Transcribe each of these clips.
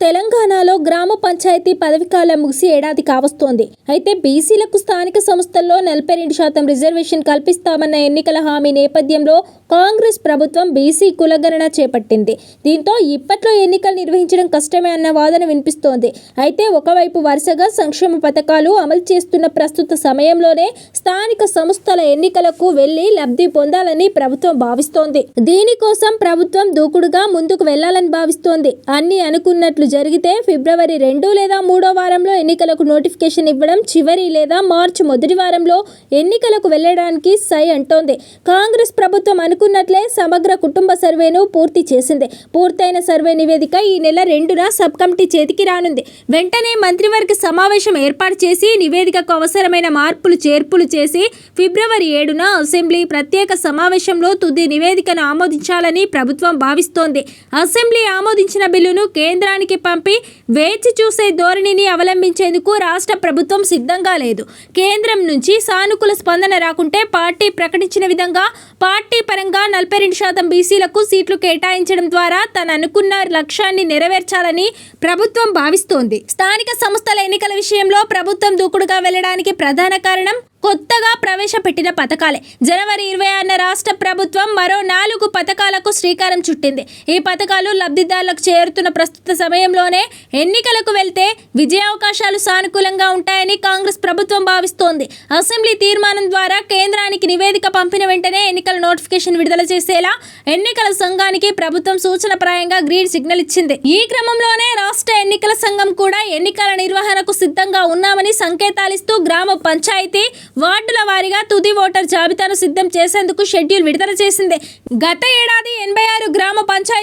తెలంగాణలో గ్రామ పంచాయతీ పదవికాలం ముగిసి ఏడాది కావస్తోంది. అయితే బీసీలకు స్థానిక సంస్థల్లో నలభై రెండు శాతం రిజర్వేషన్ కల్పిస్తామన్న ఎన్నికల హామీ నేపథ్యంలో కాంగ్రెస్ ప్రభుత్వం బీసీ కులగణన చేపట్టింది. దీంతో ఇప్పట్లో ఎన్నికలు నిర్వహించడం కష్టమే అన్న వాదన వినిపిస్తోంది. అయితే ఒకవైపు వరుసగా సంక్షేమ పథకాలు అమలు చేస్తున్న ప్రస్తుత సమయంలోనే స్థానిక సంస్థల ఎన్నికలకు వెళ్ళి లబ్ధి పొందాలని ప్రభుత్వం భావిస్తోంది. దీనికోసం ప్రభుత్వం దూకుడుగా ముందుకు వెళ్ళాలని భావిస్తోంది. అన్ని అనుకున్నట్లు జరిగితే ఫిబ్రవరి రెండు లేదా మూడో వారంలో ఎన్నికలకు నోటిఫికేషన్ ఇవ్వడం చివరి లేదా మార్చి మొదటి వారంలో ఎన్నికలకు వెళ్ళడానికి సై అంటోంది. కాంగ్రెస్ ప్రభుత్వం అనుకున్నట్లే సమగ్ర కుటుంబ సర్వేను పూర్తి చేసింది. పూర్తయిన సర్వే నివేదిక ఈ నెల రెండున సబ్ కమిటీ చేతికి రానుంది. వెంటనే మంత్రివర్గ సమావేశం ఏర్పాటు చేసి నివేదికకు అవసరమైన మార్పులు చేర్పులు చేసి ఫిబ్రవరి ఏడున అసెంబ్లీ ప్రత్యేక సమావేశంలో తుది నివేదికను ఆమోదించాలని ప్రభుత్వం భావిస్తోంది. అసెంబ్లీ ఆమోదించిన బిల్లును కేంద్రానికి పంపి వేచి చూసే ధోరణిని అవలంబించేందుకు రాష్ట్ర ప్రభుత్వం సిద్ధంగా లేదు. కేంద్రం నుంచి సానుకూల స్పందన రాకుంటే పార్టీ ప్రకటించిన విధంగా పార్టీ పరంగా నలభై రెండు శాతం బీసీలకు సీట్లు కేటాయించడం ద్వారా తను అనుకున్న లక్ష్యాన్ని నెరవేర్చాలని ప్రభుత్వం భావిస్తోంది. స్థానిక సంస్థల ఎన్నికల విషయంలో ప్రభుత్వం దూకుడుగా వెళ్ళడానికి ప్రధాన కారణం కొత్తగా ప్రవేశపెట్టిన పథకాలే. జనవరి ఇరవై ఆరున రాష్ట్ర ప్రభుత్వం మరో నాలుగు పథకాలకు శ్రీకారం చుట్టింది. ఈ పథకాలు లబ్ధిదారులకు చేరుతున్న ప్రస్తుత సమయంలోనే ఎన్నికలకు వెళ్తే విజయావకాశాలు సానుకూలంగా ఉంటాయని కాంగ్రెస్ ప్రభుత్వం భావిస్తోంది. అసెంబ్లీ తీర్మానం ద్వారా కేంద్రానికి నివేదిక పంపిన వెంటనే ఎన్నికల నోటిఫికేషన్ విడుదల చేసేలా ఎన్నికల సంఘానికి ప్రభుత్వం సూచనప్రాయంగా గ్రీన్ సిగ్నల్ ఇచ్చింది. ఈ క్రమంలోనే రాష్ట్ర ఎన్నికల సంఘం కూడా ఎన్నికల నిర్వహణకు సిద్ధంగా ఉన్నామని సంకేతాలిస్తూ గ్రామ పంచాయతీ వార్డుల వారీగా తుది ఓటర్ జాబితాను సిద్ధం చేసేందుకు షెడ్యూల్ విడుదల చేసింది. గత ఏడాది ఎనభై ఆరు గ్రామ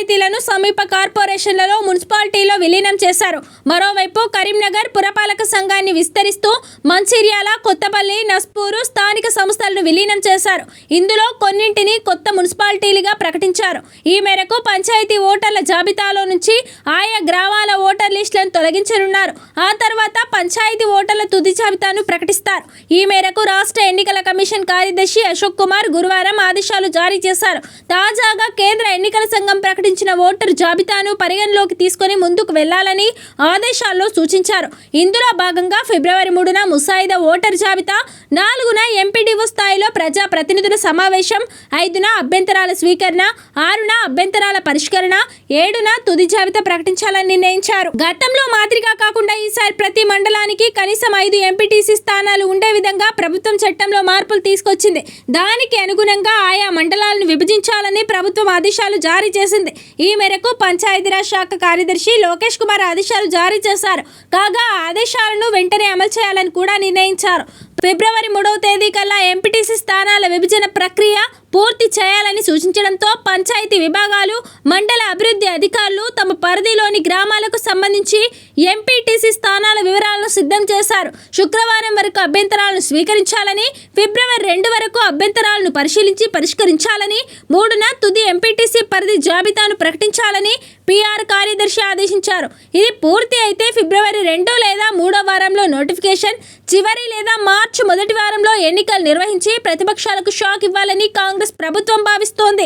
పంచాయతీలను సమీప కార్పొరేషన్లలో మున్సిపాలిటీలో విలీనం చేశారు. మరోవైపు కరీంనగర్ పురపాలక సంఘాన్ని విస్తరిస్తూ మంచిర్యాల కొత్తపల్లి నస్పూరు స్థానిక సంస్థలను విలీనం చేశారు. ఇందులో కొన్నింటిని కొత్త మున్సిపాలిటీలుగా ప్రకటించారు. ఈ మేరకు పంచాయతీ ఓటర్ల జాబితాలో నుంచి ఆయా గ్రామాల ఓటర్ లిస్టులను తొలగించనున్నారు. ఆ తర్వాత పంచాయతీ ఓటర్ల తుది జాబితాను ప్రకటిస్తారు. ఈ మేరకు రాష్ట్ర ఎన్నికల కమిషన్ కార్యదర్శి అశోక్ కుమార్ గురువారం ఆదేశాలు జారీ చేశారు. తాజాగా కేంద్ర ఎన్నికల సంఘం సంబంధించిన ఓటరు జాబితాను పరిగణలోకి తీసుకొని ముందుకు వెళ్ళాలని ఆదేశాల్లో సూచించారు. ఇందులో భాగంగా ఫిబ్రవరి మూడున ముసాయిదా ఓటర్ జాబితా నాలుగున ఎంపీడీఓ స్థాయిలో ప్రజా ప్రతినిధుల సమావేశం ఐదున అభ్యంతరాల స్వీకరణ ఆరున అభ్యంతరాల పరిష్కరణ ఏడున తుది జాబితా ప్రకటించాలని నిర్ణయించారు. గతంలో మాదిరిగా కాకుండా ఈసారి ప్రతి మండలానికి కనీసం ఐదు ఎంపీటీసీ స్థానాలు ఉండే విధంగా ప్రభుత్వం చట్టంలో మార్పులు తీసుకొచ్చింది. దానికి అనుగుణంగా ఆయా మండలాలను విభజించాలని ప్రభుత్వం ఆదేశాలు జారీ చేసింది. ఈ మేరకు పంచాయతీరాజ్ శాఖ కార్యదర్శి లోకేష్ కుమార్ ఆదేశాలు జారీ చేశారు. కాగా ఆదేశాలను వెంటనే అమలు చేయాలని కూడా నిర్ణయించారు. ఫిబ్రవరి మూడవ తేదీ కల్లా ఎంపీటీసీ స్థానాల విభజన ప్రక్రియ పూర్తి చేయాలని సూచించడంతో పంచాయతీ విభాగాలు మండల అభివృద్ధి అధికారులు తమ పరిధిలోని గ్రామాలకు సంబంధించి ఎంపీటీసీ స్థానాల వివరాలను సిద్ధం చేశారు. శుక్రవారం వరకు అభ్యంతరాలను స్వీకరించాలని ఫిబ్రవరి రెండు వరకు అభ్యంతరాలను పరిశీలించి పరిష్కరించాలని మూడున తుది ఎంపీటీసీ పరిధి జాబితాను ప్రకటించాలని పీఆర్ కార్యదర్శి ఆదేశించారు. ఇది పూర్తి అయితే ఫిబ్రవరి రెండు లేదా మూడో వారంలో నోటిఫికేషన్ చివరి లేదా మార్చి మొదటి వారంలో ఎన్నికలు నిర్వహించి ప్రతిపక్షాలకు షాక్ ఇవ్వాలని కాంగ్రెస్ ప్రభుత్వం భావిస్తోంది.